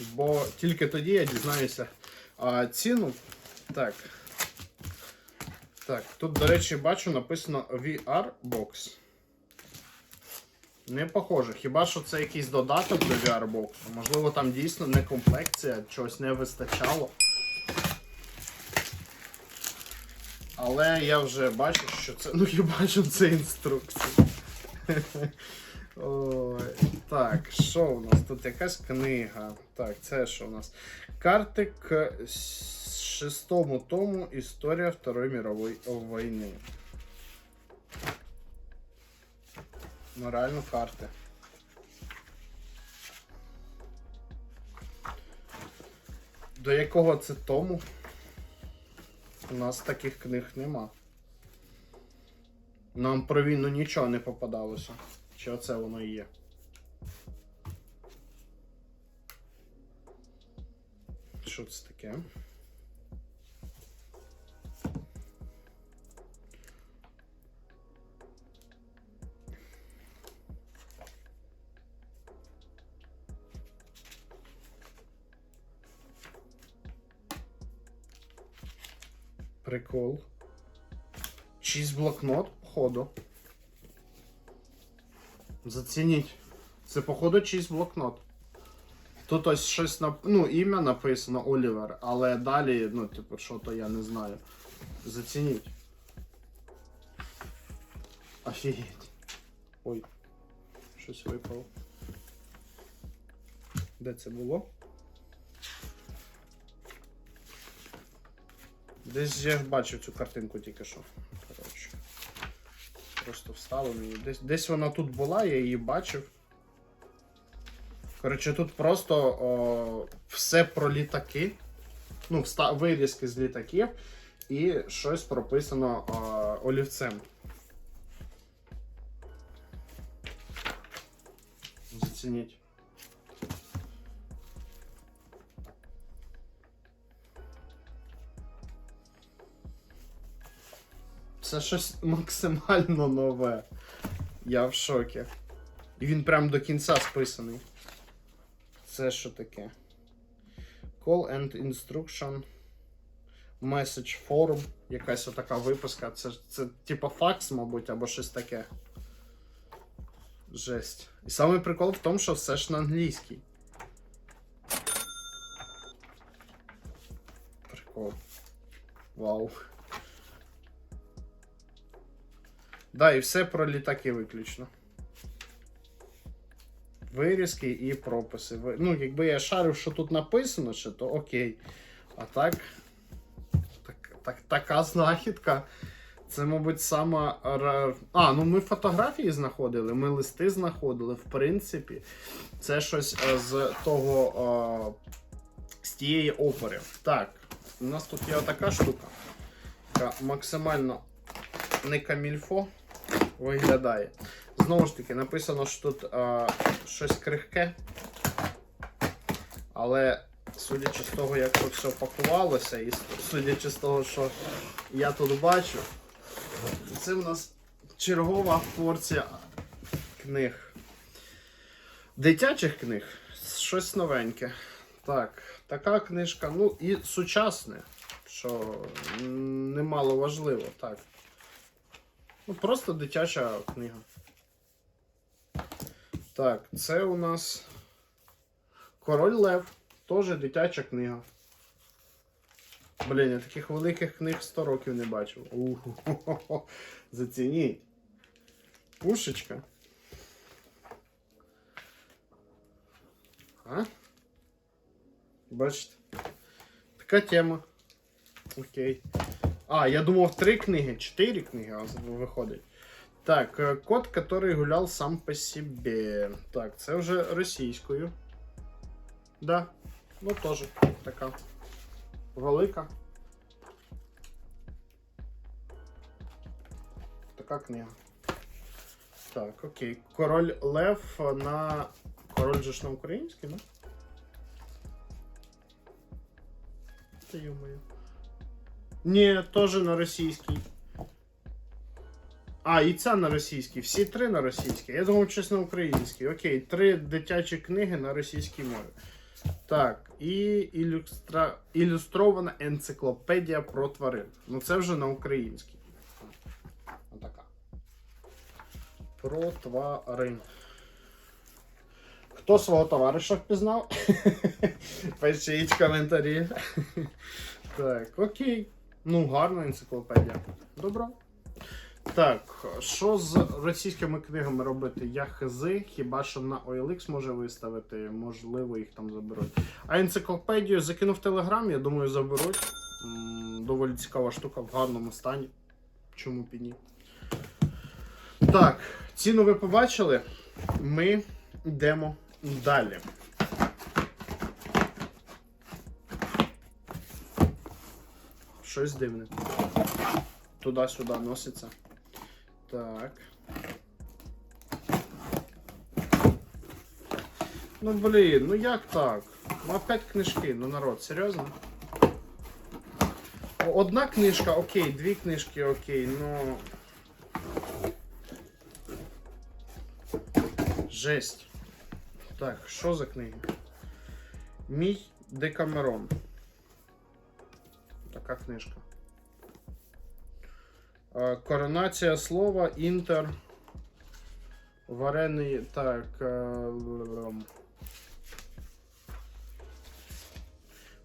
бо тільки тоді я дізнаюся а, ціну. Так. Так, тут, до речі, бачу, написано VR Box. Не похоже. Хіба що це якийсь додаток до VR боксу? Можливо, там дійсно не комплекція, чогось не вистачало. Але я вже бачу, що це. Ну я бачу це інструкція. Ой, так, що у нас? Тут якась книга. Так, це що у нас? Карти к шестому тому Історія Второї мирової війни. Ну, реально карти. До якого це тому? У нас таких книг нема. Нам про війну нічого не попадалося. Чи оце воно і є? Що це таке? Прикол. Чийсь блокнот, походу. Зацініть. Це, походу, чийсь блокнот. Тут ось щось нап... ну, ім'я написано Олівер, але далі, ну, типу, що то я не знаю. Зацініть. Офігеть. Ой. Щось випало. Де це було? Десь я бачив цю картинку тільки що. Коротше. Просто встало мені. Десь, десь вона тут була, я її бачив. Коротше, тут просто о, все про літаки. Ну, вирізки з літаків і щось прописано о, олівцем. Зацініть. Це щось максимально нове. Я в шокі. І він прям до кінця списаний. Це що таке? Call and instruction. Message forum. Якась отака виписка. Це, це типа факс, мабуть, або щось таке. Жесть. І саме прикол в тому, що все ж на англійській. Прикол. Вау. Да, і все про літаки виключно. Вирізки і прописи. Ну, якби я шарив, що тут написано, ще, то окей. А так. так, так така знахідка. Це, мабуть, сама. А, ну ми фотографії знаходили, ми листи знаходили, в принципі. Це щось е, з того. е, з тієї опери. Так, у нас тут є отака штука, яка максимально не камільфо виглядає. Знову ж таки, написано, що тут е, щось крихке. Але судячи з того, як тут все пакувалося, і судячи з того, що я тут бачу, це в нас чергова порція книг. Дитячих книг. Щось новеньке. Так, така книжка, ну і сучасне, що немало важливо, так. Ну, просто дитяча книга. Так, це у нас Король Лев. Теж дитяча книга. Блін, я таких великих книг 100 років не бачив. Уху. Зацініть. Пушечка. А? Бачите? Така тема. Окей. А, я думав три книги, чотири книги а виходить. Так, е, кот, который гулял сам по себе. Так, це вже російською. Да. Ну теж така. Велика. Така книга. Так, окей. Король Лев на. Король же ж на українській, да? Та ё-моё. Ні, теж на російській. А, і ця на російській. Всі три на російській. Я думав, щось на українській. Окей, три дитячі книги на російській мові. Так, і ілюстра... ілюстрована енциклопедія про тварин. Ну це вже на українській. Отака. Про тварин. Хто свого товариша впізнав? Пишіть коментарі. так, окей. Ну, гарна енциклопедія. Добро. Так, що з російськими книгами робити? Я хзи, хіба що на OLX може виставити, можливо, їх там заберуть. А енциклопедію закинув в Телеграм, я думаю, заберуть. Доволі цікава штука в гарному стані. Чому б і ні? Так, ціну ви побачили. Ми йдемо далі. Щось дивне. Туди-сюди носиться. Так. Ну блін, ну як так? Ну опять книжки, ну народ, серйозно? Одна книжка, окей, дві книжки, окей, ну. Жесть. Так, що за книги? Мій Декамерон. Така книжка. Е, Коронація слова, інтер. Варений. Так. е,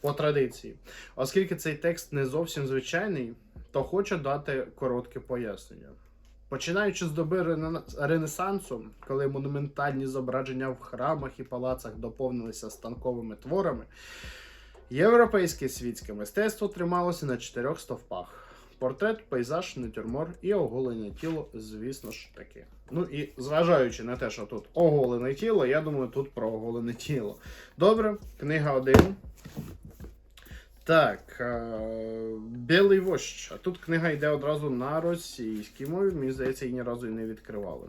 По традиції. Оскільки цей текст не зовсім звичайний, то хочу дати коротке пояснення. Починаючи з доби Ренесансу, коли монументальні зображення в храмах і палацах доповнилися станковими творами, європейське світське мистецтво трималося на чотирьох стовпах: портрет, пейзаж, натюрмор і оголене тіло, звісно ж таки. Ну і зважаючи на те, що тут оголене тіло, я думаю, тут про оголене тіло. Добре, книга 1. Так, е, Білий вождь. А тут книга йде одразу на російській мові. Мені здається, її ні разу і не відкривали.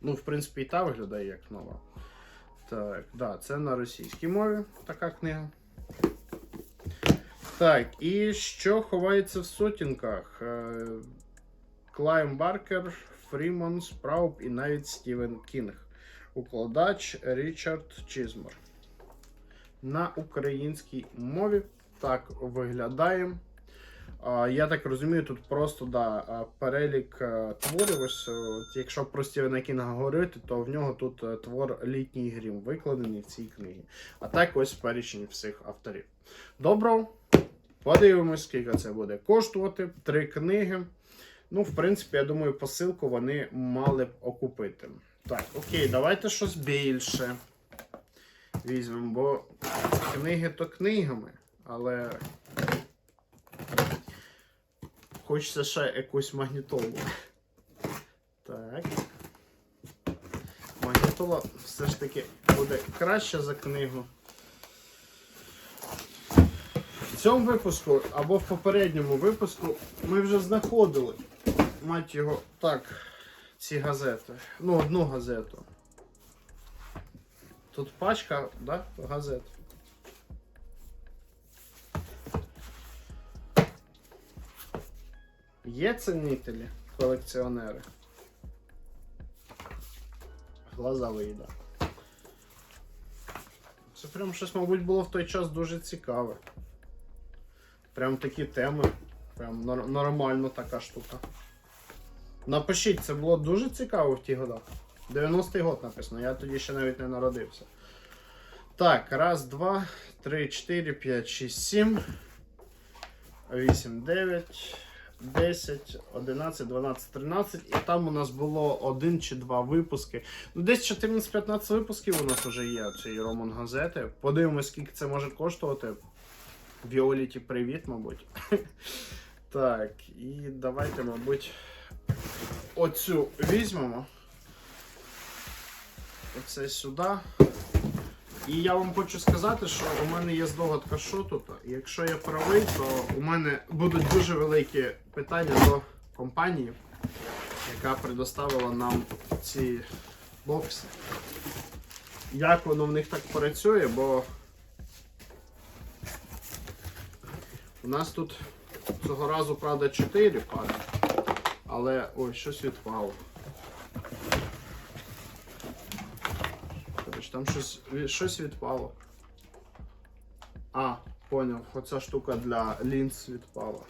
Ну, в принципі, і та виглядає як нова. Так, да, це на російській мові така книга. Так, і що ховається в сутінках? Е, Клайм Баркер, Фріман, Спрауб і навіть Стівен Кінг. Укладач Річард Чізмор. На українській мові так виглядає. Я так розумію, тут просто да, перелік е, творів. Ось, е, якщо про Стівена Кінга говорити, то в нього тут твор Літній грім викладений в цій книгі. А так ось перечень всіх авторів. Добро, подивимось, скільки це буде коштувати. Три книги. Ну, в принципі, я думаю, посилку вони мали б окупити. Так, окей, давайте щось більше візьмемо, бо книги то книгами, але хочеться ще якусь магнітолу. Так. Магнітола все ж таки буде краще за книгу. В цьому випуску або в попередньому випуску ми вже знаходили, мать його, так, ці газети. Ну, одну газету. Тут пачка, да, газет. Є цінителі, колекціонери. Глаза виїда. Це прям щось, мабуть, було в той час дуже цікаве. Прям такі теми. Прям нор- нормально така штука. Напишіть, це було дуже цікаво в ті годах. 90-й год написано, я тоді ще навіть не народився. Так, раз, два, три, чотири, п'ять, шість, сім. 8, 9, 10, 11, 12, 13. І там у нас було один чи два випуски. Ну, десь 14-15 випусків у нас вже є цієї Роман газети. Подивимось, скільки це може коштувати. Віоліті, привіт, мабуть. Так, і давайте, мабуть, оцю візьмемо. Оце сюди. І я вам хочу сказати, що у мене є здогадка, що тут. Якщо я правий, то у мене будуть дуже великі питання до компанії, яка предоставила нам ці бокси. Як воно в них так працює, бо у нас тут цього разу, правда, 4 пари, але ой, щось відпало. Там щось, щось відпало. А, поняв. Оця штука для лінз відпала.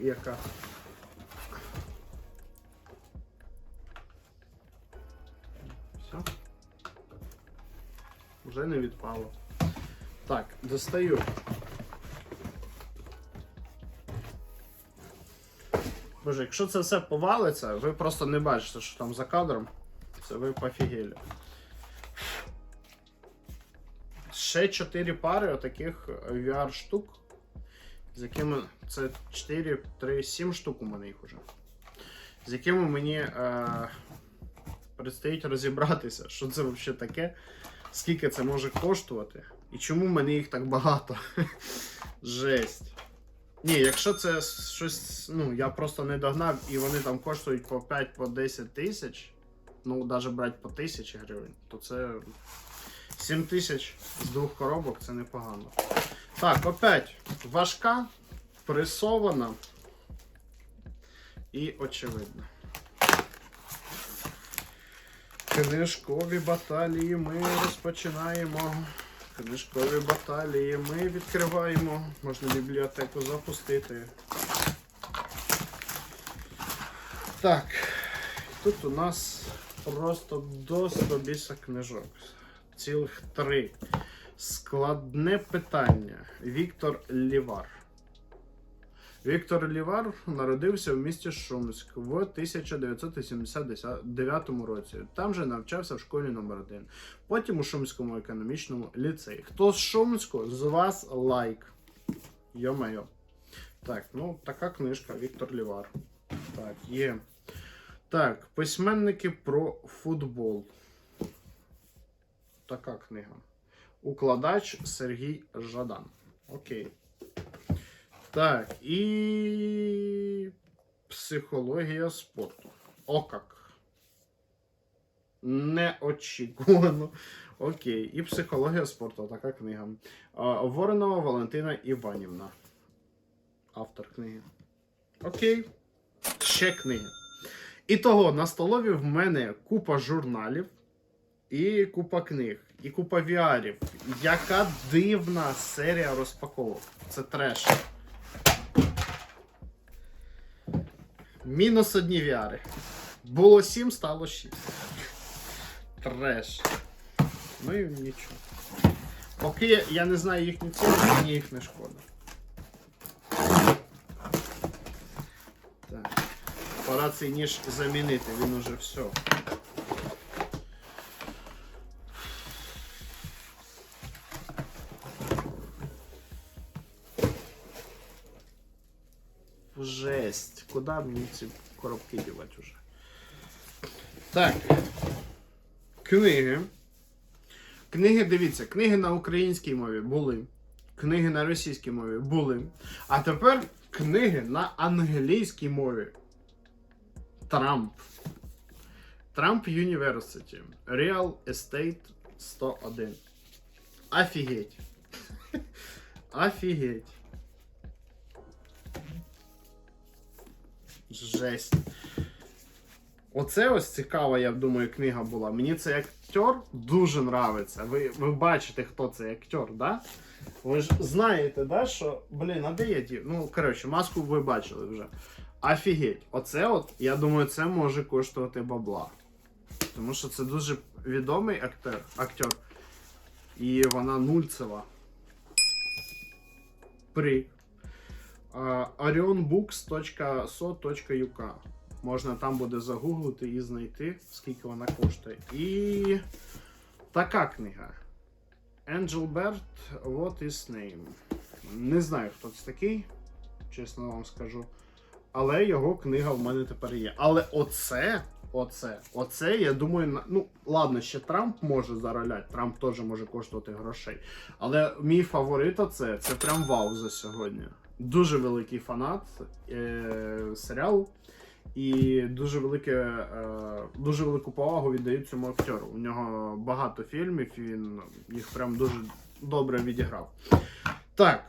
Яка? Все. Вже не відпало. Так, достаю. Боже, якщо це все повалиться, ви просто не бачите, що там за кадром. Це ви пофігелі. Ще 4 пари отаких VR штук, з якими це 4, 3, 7 штук у мене їх уже. З якими мені е, предстоїть розібратися, що це взагалі таке, скільки це може коштувати, і чому в мене їх так багато. Жесть. Ні, якщо це щось, ну, я просто не догнав, і вони там коштують по 5 по 10 тисяч, ну, навіть брати по 1000 гривень, то це 7 тисяч з двох коробок це непогано. Так, опять важка, пресована і очевидна. Книжкові баталії ми розпочинаємо. Книжкові баталії ми відкриваємо. Можна бібліотеку запустити. Так. Тут у нас просто до 100 біса книжок. Цілих три. Складне питання. Віктор Лівар. Віктор Лівар народився в місті Шумськ в 1979 році. Там же навчався в школі номер 1 Потім у Шумському економічному ліцеї. Хто з Шумську, з вас лайк. Йо-майо. Так, ну така книжка Віктор Лівар. Так, є. Так, письменники про футбол. Така книга. Укладач Сергій Жадан. Окей. Так, і психологія спорту. О как. Неочікувано. Окей. І психологія спорту, така книга. Воронова Валентина Іванівна. Автор книги. Окей. Ще книги. І того на столові в мене купа журналів, і купа книг, і купа віарів. Яка дивна серія розпаковок. Це треш. Мінус одні віари. Було 7, стало 6. Треш. Ну і нічого. Поки я не знаю їхню ціну, мені їх не шкода. Так. Пора цей ніж замінити, він уже все. Жесть. Мені ці коробки дівати уже? Так. Книги. Книги, дивіться, книги на українській мові були. Книги на російській мові були. А тепер книги на англійській мові. Трамп. Трамп University. Real Estate 101. Офігеть. Офігеть. Жесть. Оце ось цікава, я думаю, книга була. Мені цей актер дуже нравиться. Ви, ви бачите, хто цей актер, да? Ви ж знаєте, да, що. Блін, а де я дів? Ну, коротше, маску ви бачили вже. Офігеть. Оце от, я думаю, це може коштувати бабла. Тому що це дуже відомий актер, актер. І вона нульцева. При orionbooks.so.uk Можна там буде загуглити і знайти, скільки вона коштує. І така книга. Bird, What is Name. Не знаю, хто це такий, чесно вам скажу. Але його книга в мене тепер є. Але оце, оце, оце, я думаю, ну, ладно, ще Трамп може зароляти, Трамп теж може коштувати грошей. Але мій фаворит оце, це прям вау за сьогодні. Дуже великий фанат е- серіалу. І дуже велике, е, дуже велику повагу віддають цьому актеру. У нього багато фільмів, він їх прям дуже добре відіграв. Так.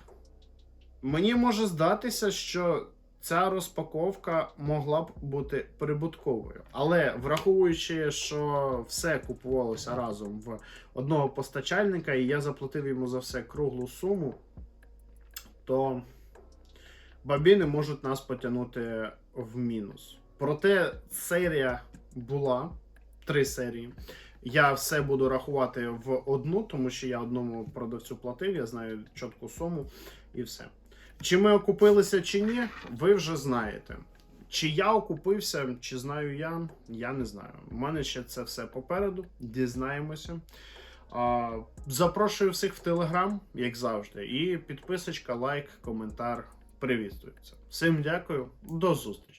Мені може здатися, що ця розпаковка могла б бути прибутковою. Але враховуючи, що все купувалося разом в одного постачальника, і я заплатив йому за все круглу суму, то бабіни можуть нас потягнути в мінус. Проте серія була три серії. Я все буду рахувати в одну, тому що я одному продавцю платив, я знаю чітку суму і все. Чи ми окупилися, чи ні, ви вже знаєте. Чи я окупився, чи знаю я, я не знаю. У мене ще це все попереду. Дізнаємося. Запрошую всіх в Телеграм, як завжди. І підписочка, лайк, коментар привітуються. Всім дякую, до зустрічі!